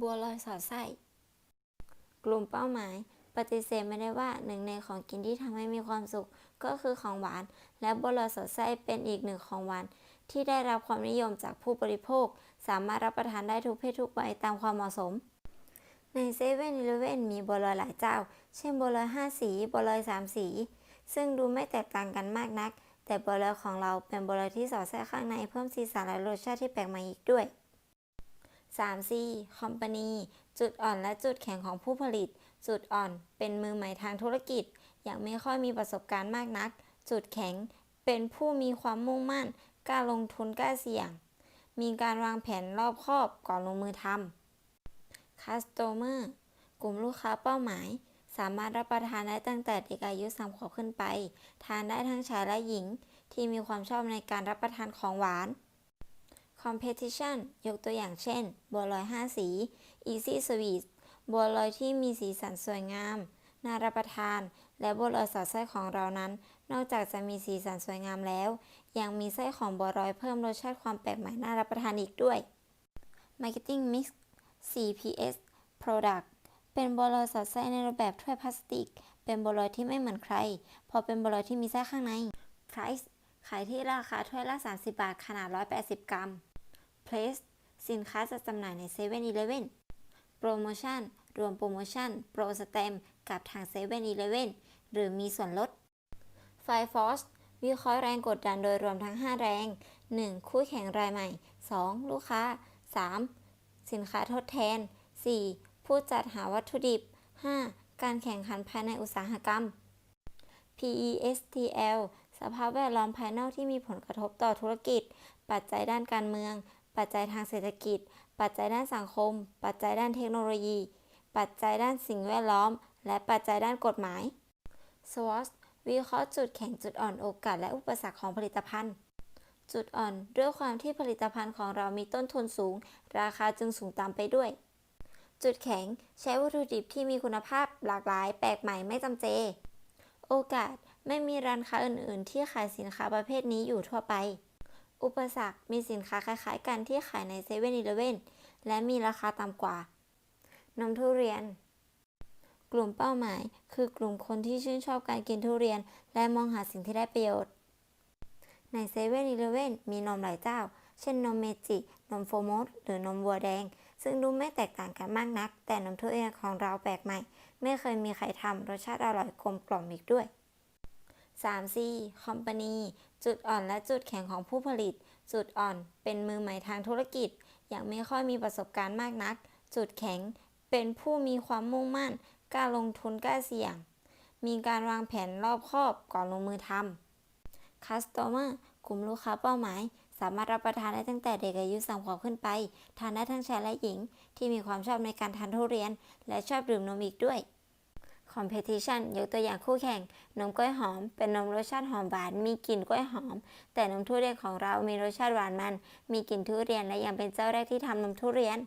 บัวลอยสอดไส้ กลุ่มเป้าหมาย ปฏิเสธไม่ได้ว่าหนึ่งในของกินที่ทำให้มีความสุขก็คือของหวาน และบัวลอยสอดไส้เป็นอีกหนึ่งของหวาน ที่ได้รับความนิยมจากผู้บริโภค สามารถรับประทานได้ทุกเพศทุกวัยตามความเหมาะสม ในเซเว่นอีเลเว่นมีบัวลอยหลายเจ้า เช่นบัวลอยห้าสีบัวลอยสามสี ซึ่งดูไม่แตกต่างกันมากนัก แต่บัวลอยของเราเป็นบัวลอยที่สอดแทรกข้างในเพิ่มสีสันและรสชาติที่แปลกใหม่อีกด้วย 3C Company จุดอ่อนและจุดแข็งของผู้ผลิต จุดอ่อนเป็นมือใหม่ทางธุรกิจ ยังไม่ค่อยมีประสบการณ์มากนัก จุดแข็งเป็นผู้มีความมุ่งมั่น กล้าลงทุนกล้าเสี่ยง มีการวางแผนรอบคอบก่อนลงมือทำ Customer กลุ่มลูกค้าเป้าหมาย สามารถรับประทานได้ตั้งแต่เด็กอายุ3ขวบขึ้นไป ทานได้ทั้งชายและหญิง ที่มีความชอบในการรับประทานของหวาน Competition ยกตัวอย่างเช่น บัวลอย 5 สี Easy Sweet บัวลอยที่มีสีสันสวยงาม น่ารับประทาน และบัวลอยสอดไส้ของเรานั้น นอกจากจะมีสีสันสวยงามแล้ว ยังมีไส้ของบัวลอยเพิ่มรสชาติความแปลกใหม่น่ารับประทานอีกด้วย Marketing Mix CPS Product เป็นบัวลอยสอดไส้ในรูปแบบถ้วยพลาสติก เป็นบัวลอยที่ไม่เหมือนใครพราะเป็นบัวลอยที่มีไส้ข้างใน Price ขายที่ราคาถ้วยละ 30 บาท ขนาด 180 กรัม Place สินค้าจะจำหน่ายใน7 e เ e ่ e อโปรโมชั่น รวมโปรโมชั่น โปรสแตมกับทาง7 e เ e ่ e อหรือมีส่วนลด Fire Force วิเคราะห์แรงกดดันโดยรวมทั้ง 5 แรง 1. คู่แข่งรายใหม่ 2. ลูกค้า 3. สินค้าทดแทน 4. ผู้จัดหาวัตถุดิบ 5. การแข่งขันภายในอุตสาหกรรม PESTL สภาพแวดล้อมภายนอกที่มีผลกระทบต่อธุรกิจ ปัจจัยด้านการเมือง ปัจจัยทางเศรษฐกิจ ปัจจัยด้านสังคม ปัจจัยด้านเทคโนโลยี ปัจจัยด้านสิ่งแวดล้อม และปัจจัยด้านกฎหมาย SWOT วิเคราะห์จุดแข็งจุดอ่อนโอกาสและอุปสรรคของผลิตภัณฑ์ จุดอ่อนด้วยความที่ผลิตภัณฑ์ของเรามีต้นทุนสูง ราคาจึงสูงตามไปด้วย จุดแข็งใช้วัตถุดิบที่มีคุณภาพหลากหลาย แปลกใหม่ไม่จำเจ โอกาสไม่มีร้านค้าอื่น ๆ ที่ขายสินค้าประเภทนี้อยู่ทั่วไป อุปสรรค มีสินค้าคล้ายๆ กันที่ขายใน7 e เ e ่ e อและมีราคาต่ำกว่านมทุเรียน กลุ่มเป้าหมาย คือกลุ่มคนที่ชื่นชอบการกินทุเรียน และมองหาสิ่งที่ได้ประโยชน์ ใน7 e เ e ่ e อมีนมหลายเจ้า เช่นนมเมจิ นมโฟมอสหรือนมวัวแดง ซึ่งดูไม่แตกต่างกันมากนัก แต่นมทุเรียนของเราแปลกใหม่ ไม่เคยมีใครทำรสชาติอร่อยกลมกล่อมอีกด้วย 3C Company จุดอ่อนและจุดแข็งของผู้ผลิต จุดอ่อน เป็นมือใหม่ทางธุรกิจ ยังไม่ค่อยมีประสบการณ์มากนัก จุดแข็ง เป็นผู้มีความมุ่งมั่น กล้าลงทุนกล้าเสี่ยง มีการวางแผนรอบคอบก่อนลงมือทำ Customer กลุ่มลูกค้าเป้าหมาย สามารถรับประทานได้ตั้งแต่เด็กอายุ3ขวบขึ้นไป ทานได้ทั้งชายและหญิง ที่มีความชอบในการทานทุเรียน และชอบดื่มนมอีกด้วย Competition ยกตัวอย่างคู่แข่ง นมกล้วยหอม เป็นนมรสชาติหอมหวาน มีกลิ่นกล้วยหอม แต่นมทุเรียนของเรามีรสชาติหวานมัน มีกลิ่นทุเรียน และยังเป็นเจ้าแรกที่ทำนมทุเรียน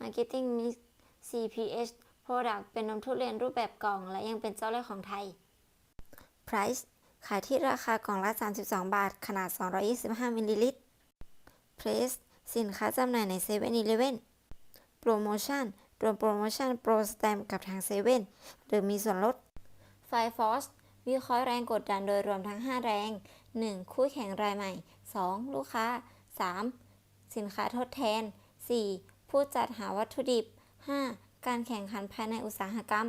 Marketing Mix CPH Product เป็นนมทุเรียนรูปแบบกล่อง และยังเป็นเจ้าแรกของไทย Price ขายที่ราคากล่องละ 32 บาท ขนาด 225มิลลิลิตร Place สินค้าจำหน่ายใน7 e เ e ่ e อ Promotion ร รวมโปรโมชั่นโปรสแตมกับทางเซเว่นหรือมีส่วนลด Firefox วิเคราะห์แรงกดดันโดยรวมทั้ง 5 แรง 1. คู่แข่งรายใหม่ 2. ลูกค้า 3. สินค้าทดแทน 4. ผู้จัดหาวัตถุดิบ 5. การแข่งขันภายในอุตสาหกรรม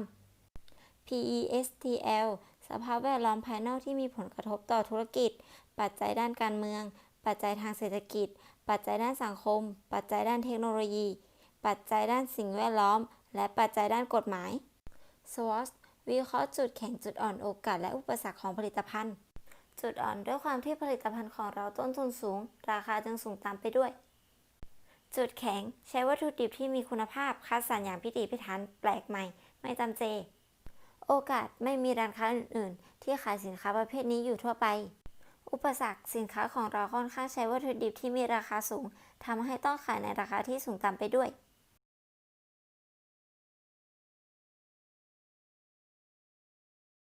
PESTL สภาพแวดล้อมภายนอกที่มีผลกระทบต่อธุรกิจ ปัจจัยด้านการเมือง ปัจจัยทางเศรษฐกิจ ปัจจัยด้านสังคม ปัจจัยด้านเทคโนโลยี ปัจจัยด้านสิ่งแวดล้อม และปัจจัยด้านกฎหมาย SWOT วิเคราะห์จุดแข็งจุดอ่อนโอกาสและอุปสรรคของผลิตภัณฑ์ จุดอ่อนด้วยความที่ผลิตภัณฑ์ของเราต้นทุนสูง ราคาจึงสูงตามไปด้วย จุดแข็งใช้วัตถุดิบที่มีคุณภาพคัดสรรอย่างพิถีพิถันแปลกใหม่ ไม่จำเจ โอกาสไม่มีร้านค้าอื่น ๆ ที่ขายสินค้าประเภทนี้อยู่ทั่วไป อุปสรรคสินค้าของเราค่อนข้างใช้วัตถุดิบที่มีราคาสูงทำให้ต้องขายในราคาที่สูงตามไปด้วย